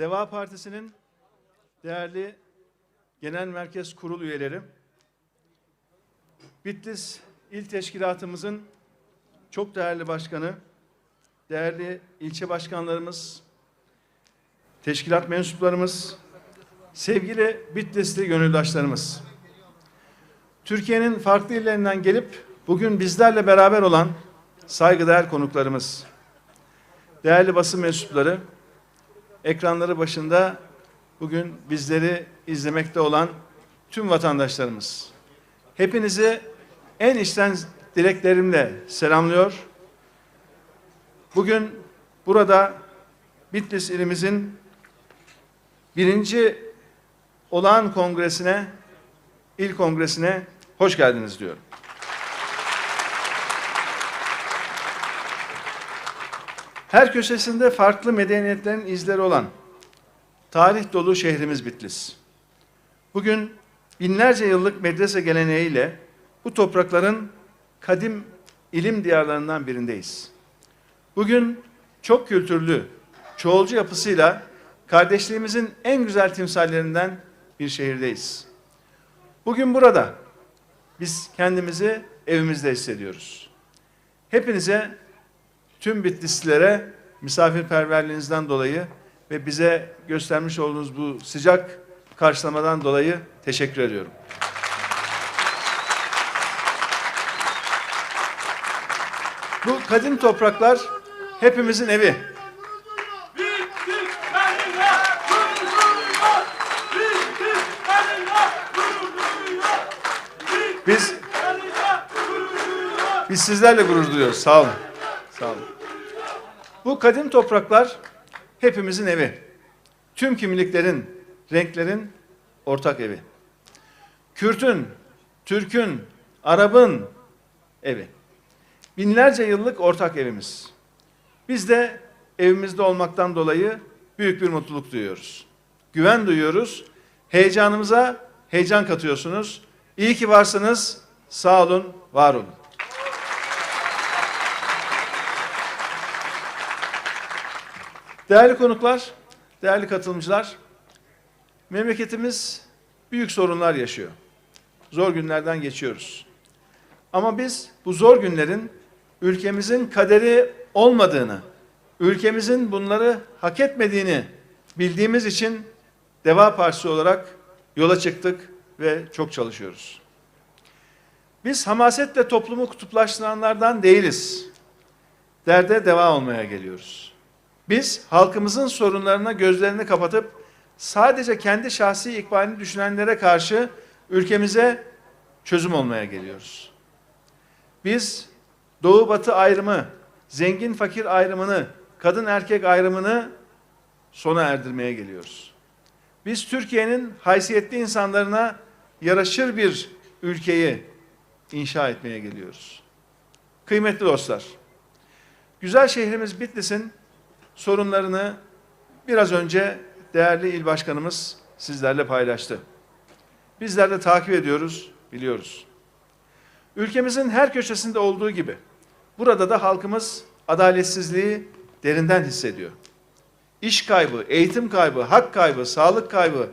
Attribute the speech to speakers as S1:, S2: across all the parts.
S1: Deva Partisi'nin değerli genel merkez kurul üyeleri, Bitlis İl Teşkilatımızın çok değerli başkanı, değerli ilçe başkanlarımız, teşkilat mensuplarımız, sevgili Bitlisli gönüldaşlarımız. Türkiye'nin farklı illerinden gelip bugün bizlerle beraber olan saygıdeğer konuklarımız, değerli basın mensupları, ekranları başında bugün bizleri izlemekte olan tüm vatandaşlarımız. Hepinizi en içten dileklerimle selamlıyor. Bugün burada Bitlis ilimizin birinci olağan kongresine, il kongresine hoş geldiniz diyorum. Her köşesinde farklı medeniyetlerin izleri olan tarih dolu şehrimiz Bitlis. Bugün binlerce yıllık medrese geleneğiyle bu toprakların kadim ilim diyarlarından birindeyiz. Bugün çok kültürlü, çoğulcu yapısıyla kardeşliğimizin en güzel timsallerinden bir şehirdeyiz. Bugün burada biz kendimizi evimizde hissediyoruz. Hepinize tüm Bitlislilere misafirperverliğinizden dolayı ve bize göstermiş olduğunuz bu sıcak karşılamadan dolayı teşekkür ediyorum. Bu kadim topraklar hepimizin evi. Biz. Biz sizlerle gurur duyuyoruz. Sağ olun. Sağ olun. Bu kadim topraklar hepimizin evi. Tüm kimliklerin, renklerin ortak evi. Kürt'ün, Türk'ün, Arap'ın evi. Binlerce yıllık ortak evimiz. Biz de evimizde olmaktan dolayı büyük bir mutluluk duyuyoruz. Güven duyuyoruz. Heyecanımıza heyecan katıyorsunuz. İyi ki varsınız. Sağ olun, var olun. Değerli konuklar, değerli katılımcılar, memleketimiz büyük sorunlar yaşıyor. Zor günlerden geçiyoruz. Ama biz bu zor günlerin ülkemizin kaderi olmadığını, ülkemizin bunları hak etmediğini bildiğimiz için Deva Partisi olarak yola çıktık ve çok çalışıyoruz. Biz hamasetle toplumu kutuplaştıranlardan değiliz. Derde deva olmaya geliyoruz. Biz halkımızın sorunlarına gözlerini kapatıp sadece kendi şahsi ikbalini düşünenlere karşı ülkemize çözüm olmaya geliyoruz. Biz doğu batı ayrımı, zengin fakir ayrımını, kadın erkek ayrımını sona erdirmeye geliyoruz. Biz Türkiye'nin haysiyetli insanlarına yaraşır bir ülkeyi inşa etmeye geliyoruz. Kıymetli dostlar, güzel şehrimiz Bitlis'in sorunlarını biraz önce değerli il başkanımız sizlerle paylaştı. Bizler de takip ediyoruz, biliyoruz. Ülkemizin her köşesinde olduğu gibi burada da halkımız adaletsizliği derinden hissediyor. İş kaybı, eğitim kaybı, hak kaybı, sağlık kaybı,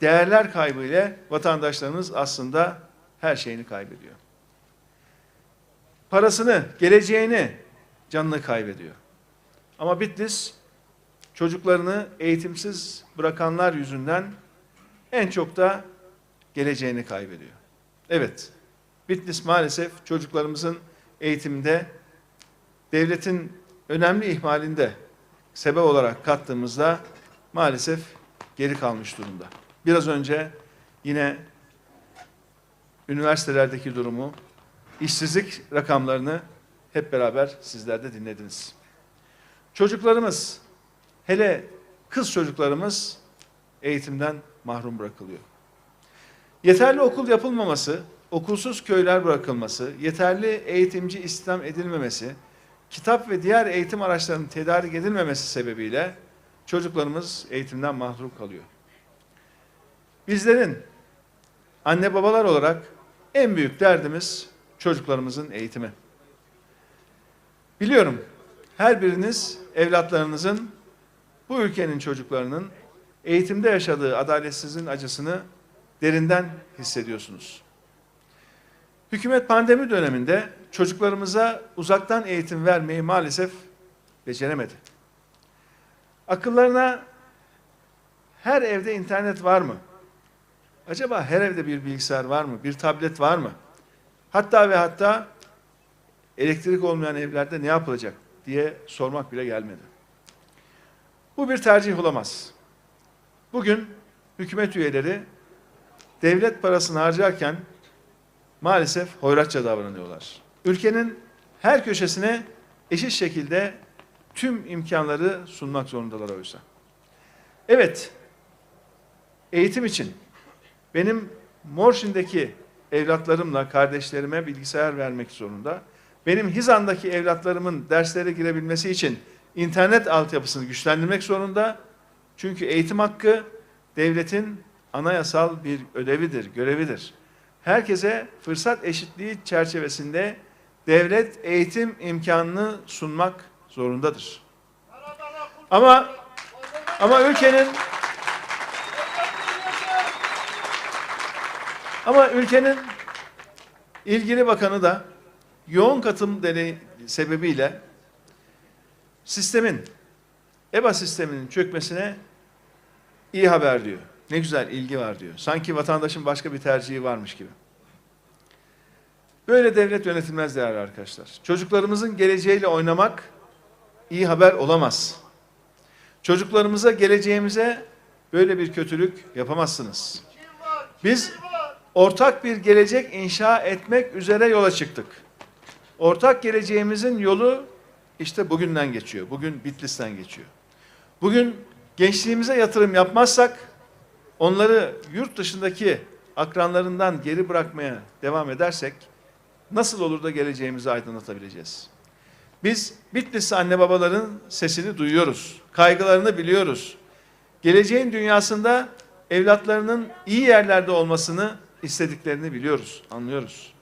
S1: değerler kaybı ile vatandaşlarımız aslında her şeyini kaybediyor. Parasını, geleceğini, canını kaybediyor. Ama Bitlis çocuklarını eğitimsiz bırakanlar yüzünden en çok da geleceğini kaybediyor. Evet, Bitlis maalesef çocuklarımızın eğitiminde devletin önemli ihmalinde sebep olarak kattığımızda maalesef geri kalmış durumda. Biraz önce yine üniversitelerdeki durumu, işsizlik rakamlarını hep beraber sizler de dinlediniz. Çocuklarımız, hele kız çocuklarımız eğitimden mahrum bırakılıyor. Yeterli okul yapılmaması, okulsuz köyler bırakılması, yeterli eğitimci istihdam edilmemesi, kitap ve diğer eğitim araçlarının tedarik edilmemesi sebebiyle çocuklarımız eğitimden mahrum kalıyor. Bizlerin anne babalar olarak en büyük derdimiz çocuklarımızın eğitimi. Biliyorum her biriniz evlatlarınızın bu ülkenin çocuklarının eğitimde yaşadığı adaletsizliğin acısını derinden hissediyorsunuz. Hükümet pandemi döneminde çocuklarımıza uzaktan eğitim vermeyi maalesef beceremedi. Akıllarına her evde internet var mı? Acaba her evde bir bilgisayar var mı? Bir tablet var mı? Hatta ve hatta elektrik olmayan evlerde ne yapılacak diye sormak bile gelmedi. Bu bir tercih olamaz. Bugün hükümet üyeleri devlet parasını harcarken maalesef hoyratça davranıyorlar. Ülkenin her köşesine eşit şekilde tüm imkanları sunmak zorundalar oysa. Evet, eğitim için benim Morşin'deki evlatlarımla kardeşlerime bilgisayar vermek zorunda. Benim Hizan'daki evlatlarımın derslere girebilmesi için internet altyapısını güçlendirmek zorunda. Çünkü eğitim hakkı devletin anayasal bir ödevidir, görevidir. Herkese fırsat eşitliği çerçevesinde devlet eğitim imkanını sunmak zorundadır. Ama ama ülkenin ama ülkenin ilgili bakanı da yoğun katım deney sebebiyle sistemin EBA sisteminin çökmesine iyi haber diyor. Ne güzel ilgi var diyor. Sanki vatandaşın başka bir tercihi varmış gibi. Böyle devlet yönetilmez değerli arkadaşlar. Çocuklarımızın geleceğiyle oynamak iyi haber olamaz. Çocuklarımıza, geleceğimize böyle bir kötülük yapamazsınız. Biz ortak bir gelecek inşa etmek üzere yola çıktık. Ortak geleceğimizin yolu işte bugünden geçiyor. Bugün Bitlis'ten geçiyor. Bugün gençliğimize yatırım yapmazsak onları yurt dışındaki akranlarından geri bırakmaya devam edersek nasıl olur da geleceğimizi aydınlatabileceğiz? Biz Bitlis'te anne babaların sesini duyuyoruz. Kaygılarını biliyoruz. Geleceğin dünyasında evlatlarının iyi yerlerde olmasını istediklerini biliyoruz, anlıyoruz.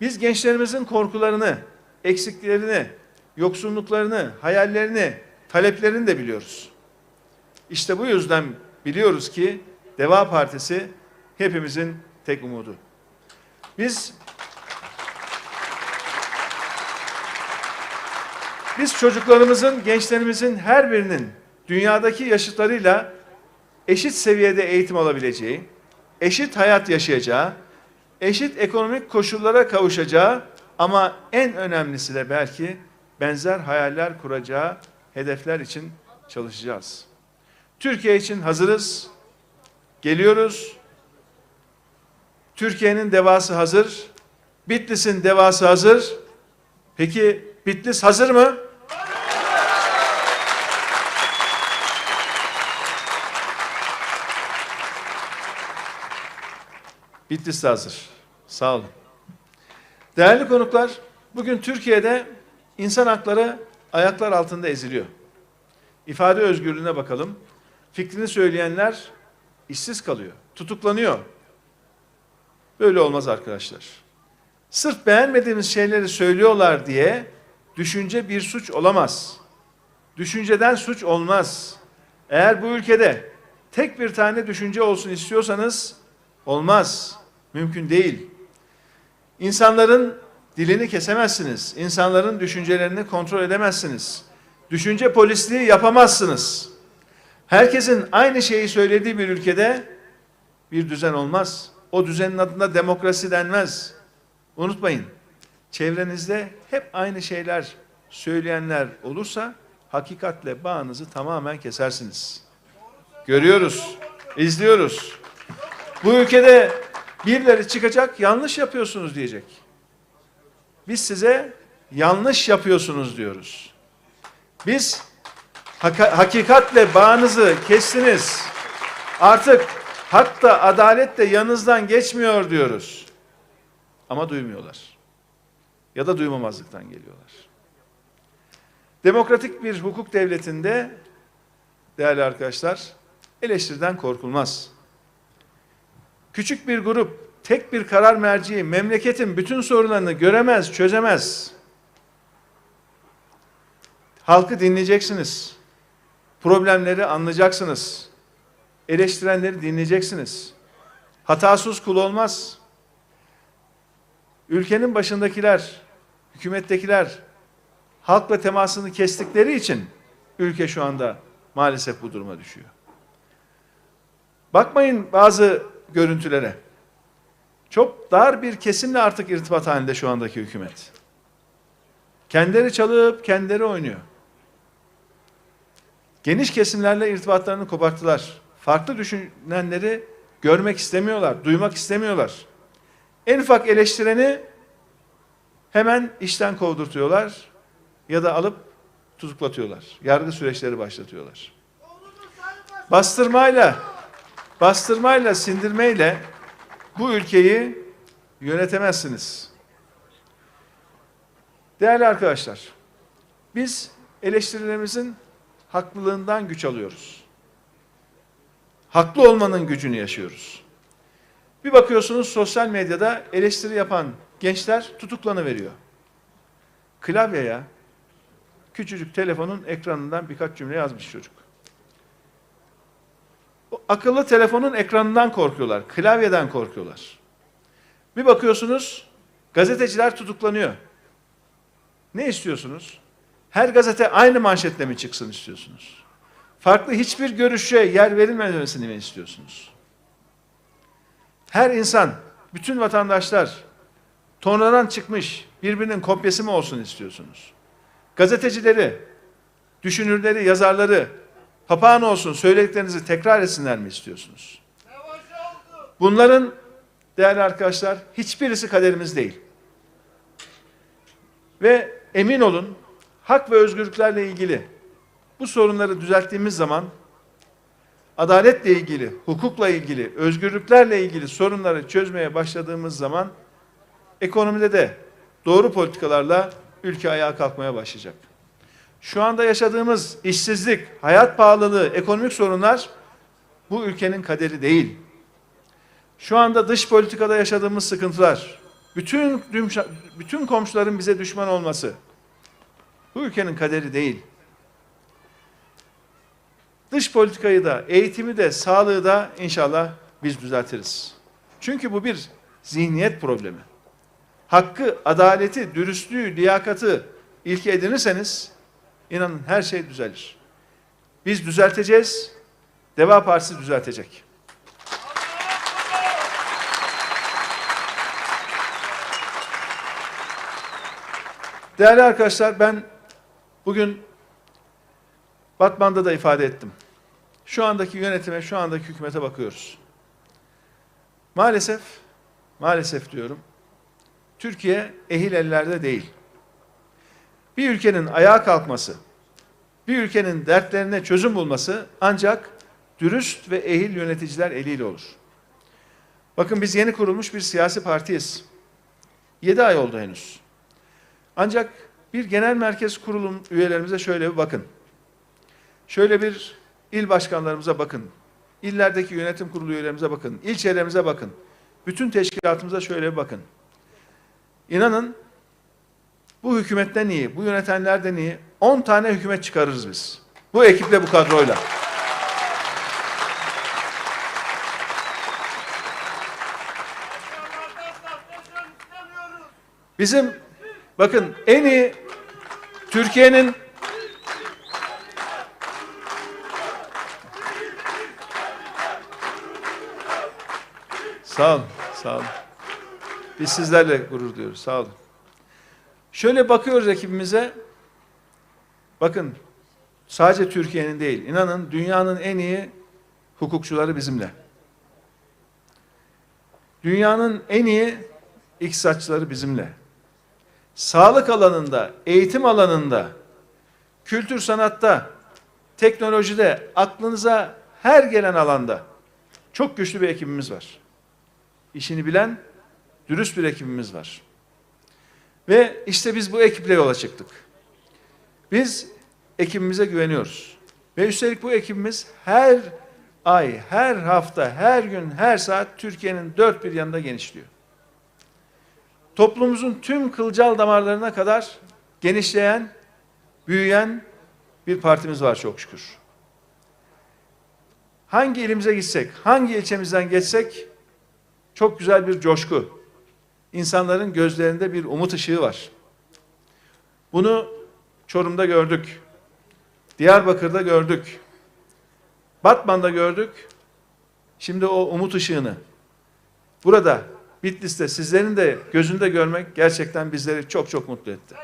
S1: Biz gençlerimizin korkularını, eksiklerini, yoksunluklarını, hayallerini, taleplerini de biliyoruz. İşte bu yüzden biliyoruz ki Deva Partisi hepimizin tek umudu. Biz biz çocuklarımızın, gençlerimizin her birinin dünyadaki yaşıtlarıyla eşit seviyede eğitim alabileceği, eşit hayat yaşayacağı, eşit ekonomik koşullara kavuşacağı ama en önemlisi de belki benzer hayaller kuracağı hedefler için çalışacağız. Türkiye için hazırız. Geliyoruz. Türkiye'nin devası hazır. Bitlis'in devası hazır. Peki Bitlis hazır mı? Bitlis hazır. Sağ olun. Değerli konuklar, bugün Türkiye'de insan hakları ayaklar altında eziliyor. İfade özgürlüğüne bakalım. Fikrini söyleyenler işsiz kalıyor, tutuklanıyor. Böyle olmaz arkadaşlar. Sırf beğenmediğimiz şeyleri söylüyorlar diye düşünce bir suç olamaz. Düşünceden suç olmaz. Eğer bu ülkede tek bir tane düşünce olsun istiyorsanız olmaz. Mümkün değil. İnsanların dilini kesemezsiniz. İnsanların düşüncelerini kontrol edemezsiniz. Düşünce polisliği yapamazsınız. Herkesin aynı şeyi söylediği bir ülkede bir düzen olmaz. O düzenin adına demokrasi denmez. Unutmayın. Çevrenizde hep aynı şeyler söyleyenler olursa hakikatle bağınızı tamamen kesersiniz. Görüyoruz, izliyoruz. Bu ülkede birileri çıkacak yanlış yapıyorsunuz diyecek. Biz size yanlış yapıyorsunuz diyoruz. Biz hakikatle bağınızı kestiniz. Artık hak da adalet de yanınızdan geçmiyor diyoruz. Ama duymuyorlar. Ya da duymamazlıktan geliyorlar. Demokratik bir hukuk devletinde değerli arkadaşlar eleştiriden korkulmaz. Küçük bir grup, tek bir karar merci memleketin bütün sorunlarını göremez, çözemez. Halkı dinleyeceksiniz. Problemleri anlayacaksınız. Eleştirenleri dinleyeceksiniz. Hatasız kul olmaz. Ülkenin başındakiler, hükümettekiler halkla temasını kestikleri için ülke şu anda maalesef bu duruma düşüyor. Bakmayın bazı görüntülere. Çok dar bir kesimle artık irtibat halinde şu andaki hükümet. Kendileri çalıp kendileri oynuyor. Geniş kesimlerle irtibatlarını koparttılar. Farklı düşünenleri görmek istemiyorlar, duymak istemiyorlar. En ufak eleştireni hemen işten kovdurtuyorlar ya da alıp tutuklatıyorlar. Yargı süreçleri başlatıyorlar. Bastırmayla, bastırmayla, sindirmeyle bu ülkeyi yönetemezsiniz. Değerli arkadaşlar, biz eleştirilerimizin haklılığından güç alıyoruz. Haklı olmanın gücünü yaşıyoruz. Bir bakıyorsunuz sosyal medyada eleştiri yapan gençler tutuklanıveriyor. Klavyeye küçücük telefonun ekranından birkaç cümle yazmış çocuk. Akıllı telefonun ekranından korkuyorlar, klavyeden korkuyorlar. Bir bakıyorsunuz gazeteciler tutuklanıyor. Ne istiyorsunuz? Her gazete aynı manşetle mi çıksın istiyorsunuz? Farklı hiçbir görüşe yer verilmemesini mi istiyorsunuz? Her insan, bütün vatandaşlar tornadan çıkmış birbirinin kopyası mı olsun istiyorsunuz? Gazetecileri, düşünürleri, yazarları papağan olsun söylediklerinizi tekrar etsinler mi istiyorsunuz? Bunların değerli arkadaşlar hiçbirisi kaderimiz değil. Ve emin olun hak ve özgürlüklerle ilgili bu sorunları düzelttiğimiz zaman adaletle ilgili, hukukla ilgili, özgürlüklerle ilgili sorunları çözmeye başladığımız zaman ekonomide de doğru politikalarla ülke ayağa kalkmaya başlayacak. Şu anda yaşadığımız işsizlik, hayat pahalılığı, ekonomik sorunlar bu ülkenin kaderi değil. Şu anda dış politikada yaşadığımız sıkıntılar, bütün bütün komşuların bize düşman olması bu ülkenin kaderi değil. Dış politikayı da, eğitimi de, sağlığı da inşallah biz düzeltiriz. Çünkü bu bir zihniyet problemi. Hakkı, adaleti, dürüstlüğü, liyakatı ilke edinirseniz inanın her şey düzelir. Biz düzelteceğiz, Deva Partisi düzeltecek. Değerli arkadaşlar ben bugün Batman'da da ifade ettim. Şu andaki yönetime, şu andaki hükümete bakıyoruz. Maalesef, maalesef diyorum, Türkiye ehil ellerde değil. Bir ülkenin ayağa kalkması, bir ülkenin dertlerine çözüm bulması ancak dürüst ve ehil yöneticiler eliyle olur. Bakın biz yeni kurulmuş bir siyasi partiyiz. 7 ay oldu henüz. Ancak bir genel merkez kurulum üyelerimize şöyle bir bakın. Şöyle bir il başkanlarımıza bakın. İllerdeki yönetim kurulu üyelerimize bakın. İlçelerimize bakın. Bütün teşkilatımıza şöyle bir bakın. İnanın bu hükümetten iyi, bu yönetenlerden iyi 10 tane hükümet çıkarırız biz. Bu ekiple bu kadroyla. Bizim bakın en iyi Türkiye'nin Sağ olun, sağ olun. Biz sizlerle gurur duyuyoruz, sağ olun. Şöyle bakıyoruz ekibimize, bakın sadece Türkiye'nin değil, inanın dünyanın en iyi hukukçuları bizimle. Dünyanın en iyi iktisatçıları bizimle. Sağlık alanında, eğitim alanında, kültür sanatta, teknolojide, aklınıza her gelen alanda çok güçlü bir ekibimiz var. İşini bilen, dürüst bir ekibimiz var. Ve işte biz bu ekiple yola çıktık. Biz ekibimize güveniyoruz. Ve üstelik bu ekibimiz her ay, her hafta, her gün, her saat Türkiye'nin dört bir yanında genişliyor. Toplumumuzun tüm kılcal damarlarına kadar genişleyen, büyüyen bir partimiz var çok şükür. hangi ilimize gitsek, hangi ilçemizden geçsek çok güzel bir coşku. İnsanların gözlerinde bir umut ışığı var. Bunu Çorum'da gördük. Diyarbakır'da gördük. Batman'da gördük. Şimdi o umut ışığını burada Bitlis'te sizlerin de gözünde görmek gerçekten bizleri çok çok mutlu etti.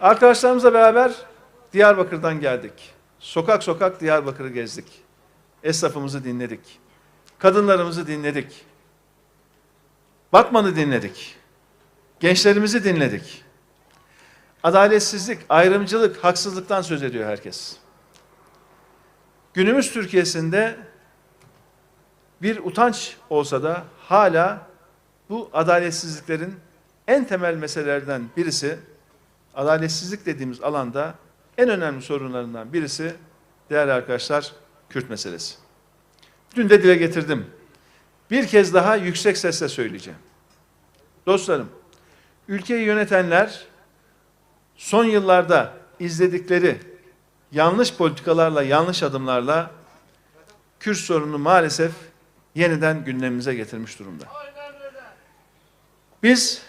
S1: Arkadaşlarımızla beraber Diyarbakır'dan geldik. Sokak sokak Diyarbakır'ı gezdik. Esnafımızı dinledik. Kadınlarımızı dinledik. Batman'ı dinledik. Gençlerimizi dinledik. Adaletsizlik, ayrımcılık, haksızlıktan söz ediyor herkes. Günümüz Türkiye'sinde bir utanç olsa da hala bu adaletsizliklerin en temel meselelerden birisi adaletsizlik dediğimiz alanda en önemli sorunlarından birisi değerli arkadaşlar Kürt meselesi. Dün de dile getirdim. Bir kez daha yüksek sesle söyleyeceğim. Dostlarım, ülkeyi yönetenler son yıllarda izledikleri yanlış politikalarla, yanlış adımlarla Kürt sorununu maalesef yeniden gündemimize getirmiş durumda. Biz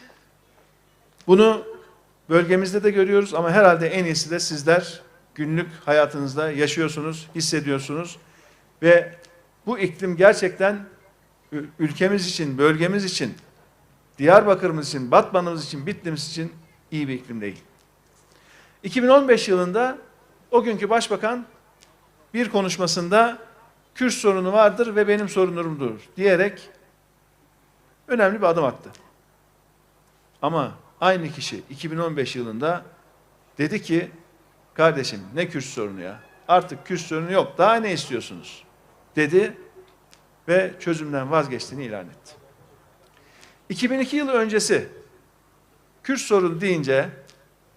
S1: bunu bölgemizde de görüyoruz ama herhalde en iyisi de sizler günlük hayatınızda yaşıyorsunuz, hissediyorsunuz ve bu iklim gerçekten ül- ülkemiz için, bölgemiz için, Diyarbakır'ımız için, Batman'ımız için, Bitlis'imiz için iyi bir iklim değil. 2015 yılında o günkü başbakan bir konuşmasında Kürt sorunu vardır ve benim sorunumdur diyerek önemli bir adım attı. Ama aynı kişi 2015 yılında dedi ki kardeşim ne Kürt sorunu ya artık Kürt sorunu yok daha ne istiyorsunuz dedi ve çözümden vazgeçtiğini ilan etti. 2002 yılı öncesi Kürt sorunu deyince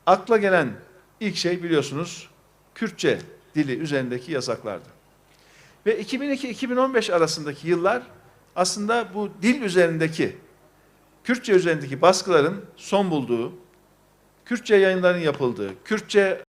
S1: akla gelen ilk şey biliyorsunuz Kürtçe dili üzerindeki yasaklardı. Ve 2002-2015 arasındaki yıllar aslında bu dil üzerindeki Kürtçe üzerindeki baskıların son bulduğu, Kürtçe yayınların yapıldığı, Kürtçe